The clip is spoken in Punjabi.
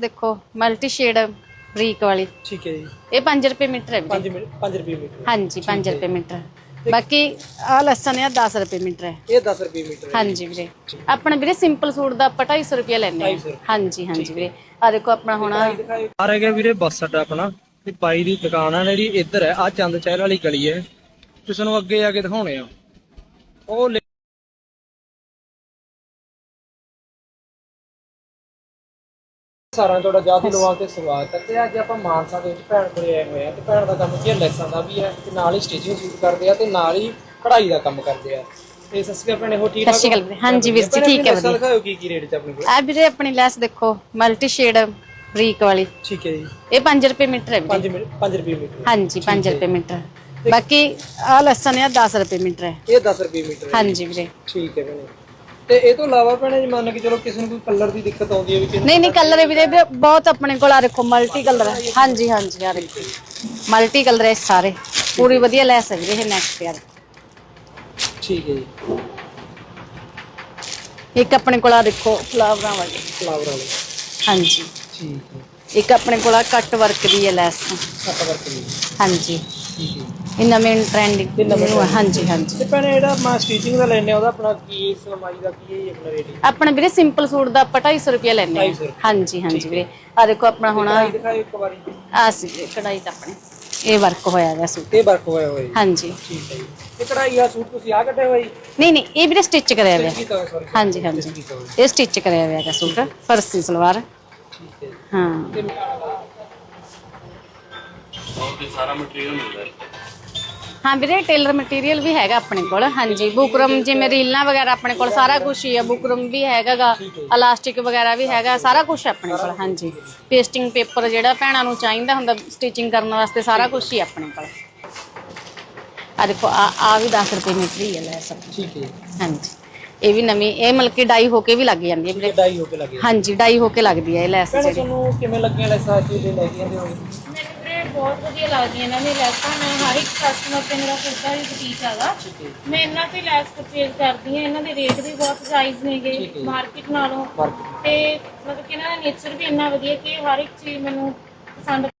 ਦੇਖੋ ਮਲਟੀ ਸ਼ੇਡ ਬਰੀਕ ਵਾਲੀ। ਠੀਕ ਹੈ ਜੀ। ਇਹ 5 ਰੁਪਏ ਮੀਟਰ ਹੈ ਵੀਰੇ। 5 ਮਿੰਟ 5 ਰੁਪਏ ਮੀਟਰ। ਹਾਂਜੀ 5 ਰੁਪਏ ਮੀਟਰ ਬਾਕੀ ਆ ਲਸਣ ਆ 10 ਰੁਪਏ ਮੀਟਰ ਹੈ। ਇਹ 10 ਰੁਪਏ ਮੀਟਰ ਹੈ। ਹਾਂਜੀ ਵੀਰੇ। ਆਪਣਾ ਵੀਰੇ ਸਿੰਪਲ ਸੂਟ ਦਾ ਆਪਾਂ 250 ਰੁਪਏ ਲੈਣੇ ਆ 250 ਹਾਂਜੀ ਹਾਂਜੀ ਵੀਰੇ। ਆ ਦੇਖੋ ਆਪਣਾ ਹੁਣ ਆ ਰਹਿ ਗਿਆ ਵੀਰੇ ਬੱਸ ਅੱਡਾ ਆਪਣਾ। ਤੇ ਬਾਈ ਦੀ ਦੁਕਾਨ ਆ ਜਿਹੜੀ ਇੱਧਰ ਹੈ। ਆ ਚੰਦ ਚਹਿਲ ਵਾਲੀ ਗਲੀ ਹੈ। ਤੁਸੀਂ ਨੂੰ ਅੱਗੇ ਜਾ ਕੇ ਦਿਖਾਉਣੇ ਆ। ਉਹ ਨੂੰ ਤੁਹਾਡਾ ਜਾਤੀ ਲਵਾ ਕੇ ਸਵਾਗਤ ਹੈ ਤੇ ਅੱਜ ਆਪਾਂ ਮਾਨਸਾ ਦੇ ਵਿੱਚ ਭੈਣ ਕੋਲੇ ਆਏ ਹੋਏ ਆ ਤੇ ਭੈਣ ਦਾ ਕੰਮ ਕੀ ਹੈ? ਲੈਸਾਂ ਦਾ ਵੀ ਹੈ ਤੇ ਨਾਲ ਹੀ ਸਟਿਚਿੰਗ ਸ਼ੂਟ ਕਰਦੇ ਆ ਤੇ ਨਾਲ ਹੀ ਕਢਾਈ ਦਾ ਕੰਮ ਕਰਦੇ ਆ। ਤੇ ਸਤਿ ਸ਼੍ਰੀ ਅਕਾਲ ਭੈਣੇ ਹੋ ਠੀਕ ਸਤਿ ਸ਼੍ਰੀ ਅਕਾਲ ਵੀਰੇ। ਹਾਂਜੀ ਵੀਰ ਜੀ, ਭੈਣੇ, ਠੀਕ ਹੈ ਲੈਸਾਂ ਵਧੀਆ। ਕੀ ਕੀ ਰੇਟ ਚ ਆਪਣੇ ਕੋਲ? ਆ ਵੀਰੇ ਆਪਣੀ ਲੈਸ ਦੇਖੋ ਮਲਟੀ ਸ਼ੇਡ ਬਰੀਕ ਵਾਲੀ। ਠੀਕ ਹੈ ਜੀ। ਇਹ 5 ਰੁਪਏ ਮੀਟਰ ਹੈ ਵੀਰੇ। 5 ਮਿੰਟ 5 ਰੁਪਏ ਮੀਟਰ। ਹਾਂਜੀ 5 ਰੁਪਏ ਮੀਟਰ ਬਾਕੀ ਆ ਲਸਣ ਆ 10 ਰੁਪਏ ਮੀਟਰ ਹੈ। ਇਹ 10 ਰੁਪਏ ਮੀਟਰ ਹੈ ਹਾਂਜੀ ਵੀਰੇ। ਠੀਕ ਹੈ ਭੈਣੇ। ਤੇ ਇਹ ਤੋਂ ਇਲਾਵਾ ਭੈਣੇ ਜੇ ਮੰਨ ਕੇ ਚਲੋ ਕਿਸੇ ਨੂੰ ਕੋਈ ਕਲਰ ਦੀ ਦਿੱਕਤ ਆਉਂਦੀ ਹੈ ਵੀ ਨਹੀਂ ਨਹੀਂ ਕਲਰ ਵੀਰੇ ਵੀਰੇ ਬਹੁਤ ਆਪਣੇ ਕੋਲ ਆ ਦੇਖੋ ਮਲਟੀ ਕਲਰ ਹੈ। ਹਾਂਜੀ ਹਾਂਜੀ ਆ ਦੇਖੋ। ਮਲਟੀ ਕਲਰ ਹੈ ਸਾਰੇ। ਪੂਰੀ ਵਧੀਆ ਹੈ ਵੀਰੇ ਇਹ ਨੈਕ ਤੇ ਆ ਠੀਕ ਹੈ ਜੀ। ਇੱਕ ਆਪਣੇ ਕੋਲ ਆ ਦੇਖੋ ਫਲਾਵਰਾਂ ਵਾਲੀ। ਫਲਾਵਰ ਵਾਲੇ। ਹਾਂਜੀ। ਠੀਕ ਹੈ। ਇੱਕ ਆਪਣੇ ਕੋਲ ਆ ਕੱਟ ਵਰਕ ਦੀ ਹੈ ਲੈਸ। ਕੱਟ ਵਰਕ ਦੀ। ਹਾਂਜੀ। ਠੀਕ ਹੈ। ਇਹ ਨਵੇਂ ਟ੍ਰੈਂਡਿੰਗ ਹਾਂਜੀ ਹਾਂਜੀ। ਤੇ ਭੈਣੇ ਜਿਹੜਾ ਮੈਂ ਸਟਿਚਿੰਗ ਦਾ ਲੈਣੇ ਉਹਦਾ ਆਪਣਾ ਕੀ ਸਲਮਾਈ ਦਾ ਕੀ ਹੈ ਆਪਣਾ ਰੇਟ ਆਪਣਾ ਵੀਰੇ ਸਿੰਪਲ ਸੂਟ ਦਾ ਆਪਾਂ 250 ਰੁਪਏ ਲੈਣੇ 250 ਰੁਪਏ। ਹਾਂਜੀ ਹਾਂਜੀ ਵੀਰੇ। ਆ ਦੇਖੋ ਆਪਣਾ ਹੁਣ ਕਢਾਈ ਦਿਖਾਓ ਇੱਕ ਵਾਰੀ। ਆ ਸੀ ਵੀਰੇ, ਕਢਾਈ ਤਾਂ ਆਪਣੇ। ਇਹ ਵਰਕ ਹੋਇਆ ਹੈ ਸੂਟ। ਇਹ ਵਰਕ ਹੋਇਆ ਹੋਇਆ ਜੀ। ਹਾਂਜੀ। ਠੀਕ ਹੈ ਜੀ। ਇਹ ਕਢਾਈ ਆ ਸੂਟ ਤੁਸੀਂ ਆ ਕੱਢਿਆ ਹੋਇਆ ਜੀ? ਨਹੀਂ ਨਹੀਂ ਇਹ ਵੀਰੇ ਸਟਿਚ ਕਰਿਆ ਹੋਇਆ। ਕੀ ਤਾਂ ਸੌਰੀ ਹਾਂਜੀ ਹਾਂਜੀ। ਇਹ ਸਟਿਚ ਕਰਿਆ ਹੋਇਆ ਹੈ ਸੂਟ ਫਰਸੀ ਸਲਵਾਰ। ਠੀਕ ਹੈ ਜੀ। ਹਾਂ। ਤੇ ਹਾਂ। ਵੀਰੇ ਟੇਲਰ ਮਟੀਰੀਅਲ ਵੀ ਹੈਗਾ ਆਪਣੇ ਕੋਲ ਹਾਂਜੀ। ਬੁਕਰਮ ਜਿਵੇਂ ਰੀਲਾਂ ਵਗੈਰਾ ਆਪਣੇ ਕੋਲ ਸਾਰਾ ਕੁਝ ਹੀ ਹੈ ਬੁਕਰਮ ਵੀ ਹੈਗਾਗਾ ਇਲਾਸਟਿਕ ਵਗੈਰਾ ਵੀ ਹੈਗਾ ਸਾਰਾ ਕੁਝ ਆਪਣੇ ਕੋਲ ਹਾਂਜੀ। ਪੇਸਟਿੰਗ ਪੇਪਰ ਜਿਹੜਾ ਭੈਣਾਂ ਨੂੰ ਚਾਹੀਦਾ ਹੁੰਦਾ ਸਟਿਚਿੰਗ ਕਰਨ ਵਾਸਤੇ ਸਾਰਾ ਕੁਝ ਹੀ ਆਪਣੇ ਕੋਲ। ਆ ਦੇਖੋ ਆ ਆ ਵੀ 10 ਰੁਪਏ ਮੀਟਰ ਹੀ ਹੈ ਸਭ ਠੀਕ ਹੈ। ਹਾਂਜੀ। ਇਹ ਵੀ ਨਵੀਂ ਇਹ ਮਤਲਬ ਕਿ ਡਾਈ ਹੋ ਕੇ ਵੀ ਲੱਗ ਜਾਂਦੀ ਹੈ ਵੀਰੇ। ਕਢਾਈ ਹੋ ਕੇ ਲੱਗੇ ਹਾਂਜੀ ਡਾਈ ਹੋ ਕੇ ਲੱਗਦੀ ਹੈ ਇਹ ਲੈਸ ਜਿਹੜੀ। ਤੁਹਾਨੂੰ ਕਿਵੇਂ ਲੱਗੀਆਂ ਲੈਸਾਂ ਚੀਜ਼ ਲੈ ਕੇ ਆਉਂਦੇ ਹੋ ਬਹੁਤ ਵਧੀਆ ਲੱਗਦੀਆਂ ਇਹਨਾਂ ਦੀ ਲੈਸਾਂ। ਮੈਂ ਹਰ ਇੱਕ ਕਸਟਮਰ ਤੇ ਮੇਰਾ ਖੁਦ ਦਾ ਵੀ ਬੁਟੀਕ ਹੈਗਾ। ਮੈਂ ਇਹਨਾਂ ਤੋਂ ਹੀ ਲੈਸ ਪਰਚੇਜ਼ ਕਰਦੀ ਹਾਂ। ਇਹਨਾਂ ਦੇ ਰੇਟ ਵੀ ਬਹੁਤ ਜਾਇਜ਼ ਨੇਗੇ ਮਾਰਕੀਟ ਨਾਲੋਂ। ਤੇ ਮਤਲਬ ਕਿ ਇਹਨਾਂ ਦਾ ਨੇਚਰ ਵੀ ਇੰਨਾ ਵਧੀਆ ਕਿ ਹਰ ਇੱਕ ਚੀਜ਼ ਮੈਨੂੰ ਪਸੰਦ